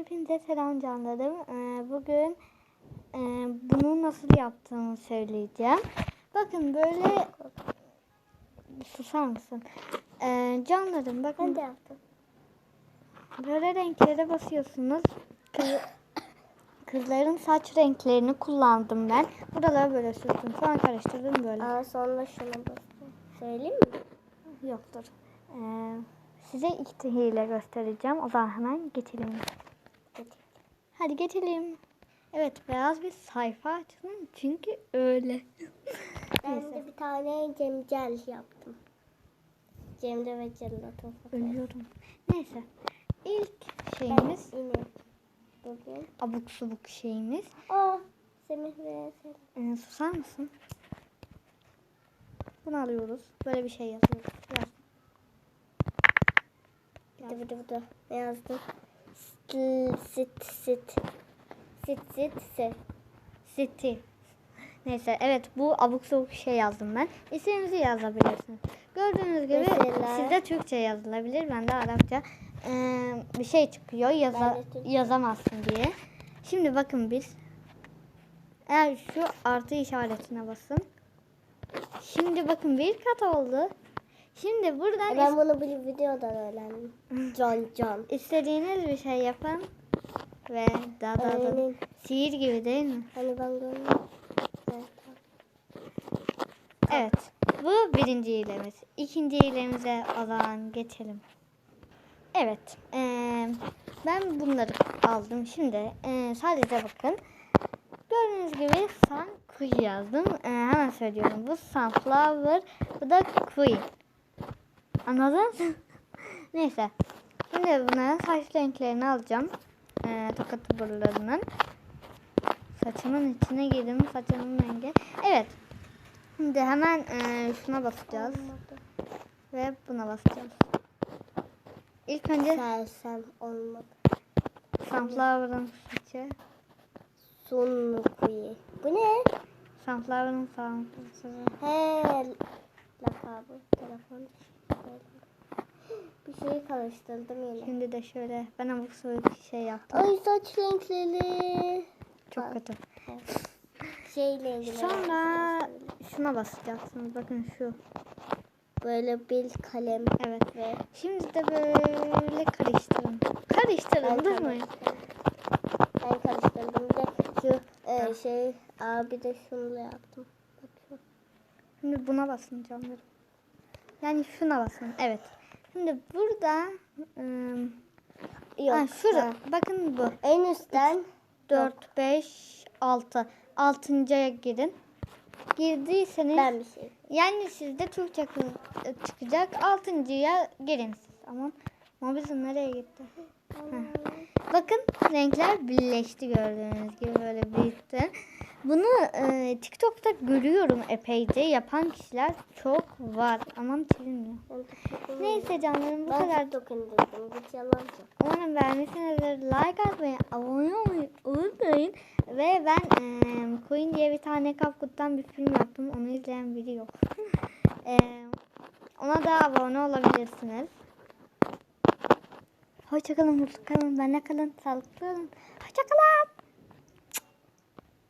Hepinize selam canlarım. Ee, bugün e, bunu nasıl yaptığımı söyleyeceğim. Bakın böyle susar mısın? Ee, canlarım bakın Ben de yaptım. böyle renklere basıyorsunuz. Kız- kızların saç renklerini kullandım ben. Buraları böyle sürdüm. Sonra karıştırdım böyle. Aa, sonra şuna bastım. Söyleyeyim mi? Yoktur. Ee, size iki hile göstereceğim. O zaman hemen geçelim. Hadi. Hadi geçelim. Evet beyaz bir sayfa açtım çünkü öyle. Ben de bir tane cemcel yaptım. Cemre ve Cellat'ın fotoğrafı. Ölüyorum. Neyse. İlk şeyimiz Ben yine bugün. abuk subuk şeyimiz. Aa, Semih ve Selam. Ee, susar mısın? Bunu alıyoruz. Böyle bir şey yazıyoruz. Yaz. De bir de. Ne yazdım? Sit, sit, sit. Sit, sit. City. Neyse evet bu abuk subuk şey yazdım ben. İstediğinizi yazabilirsiniz. Gördüğünüz gibi Mesela? sizde Türkçe yazılabilir. Bende Arapça. Ee, bir şey çıkıyor yaza, Ben de yazamazsın diye. Şimdi bakın biz. Eğer şu artı işaretine basın. Şimdi bakın bir kat oldu. Şimdi buradan Ben bunu bir videodan öğrendim. Can can. istediğiniz bir şey yapın. Ve da da da. Aynen. Sihir gibi değil mi? Hani ben görmedim. Evet. Evet. Bu birinci hilemiz. İkinci hilemize o zaman geçelim. Evet. eee, ben bunları aldım. Şimdi eee, sadece bakın. Gördüğünüz gibi sun yazdım. Eee, hemen söylüyorum. Bu sunflower. Bu da queen. Anladın? Neyse. Şimdi bunların saç renklerini alacağım. Eee tokat borularının. Saçımın içine girdim. Saçımın rengi. Evet. Şimdi hemen eee, şuna basacağız. Olmadı. Ve buna basacağız. İlk önce Sersem olmadı. sunflower'ın saçı. Sonu kuyu. Bu ne? Sunflower'ın saçı. He. Şeyi karıştırdım yine. Şimdi de şöyle ben sabuk bir şey yaptım. Ay saç renkleri. Çok kötü. Şeyle ilgili. Sonra şuna basacaksınız. Bakın şu. Böyle bir kalem. Evet. Ve Şimdi de böyle karıştırın. Karıştırın değil mi? Ben karıştırdım. Bir de şu e, şey abi de şunu da yaptım. Bak şu. Şimdi buna basın canlarım. Yani şuna basın. Evet. Şimdi burada ım, Yok. ha, şura. ha. Bakın bu. En üstten 4, 5, 6. Altıncıya girin. Girdiyseniz ben bir şey. yani sizde Türkçe çıkacak. Altıncıya girin siz. Aman mobilizm nereye gitti? Heh. Bakın renkler birleşti gördüğünüz gibi böyle birlikte. Bunu e, TikTok'ta görüyorum epeyce. Yapan kişiler çok var. Aman çizilmiyor. Neyse canlarım bu Ben kadar. çok dokundurdum. Git yalancı. Umarım beğenmişsinizdir. Like atmayı, abone olmayı unutmayın. Ve ben e, Queen diye bir tane Kapkut'tan bir film yaptım. Onu izleyen biri yok. E, ona da abone olabilirsiniz. Hoşçakalın, mutlu kalın, benimle kalın, sağlıklı kalın. Hoşçakalın.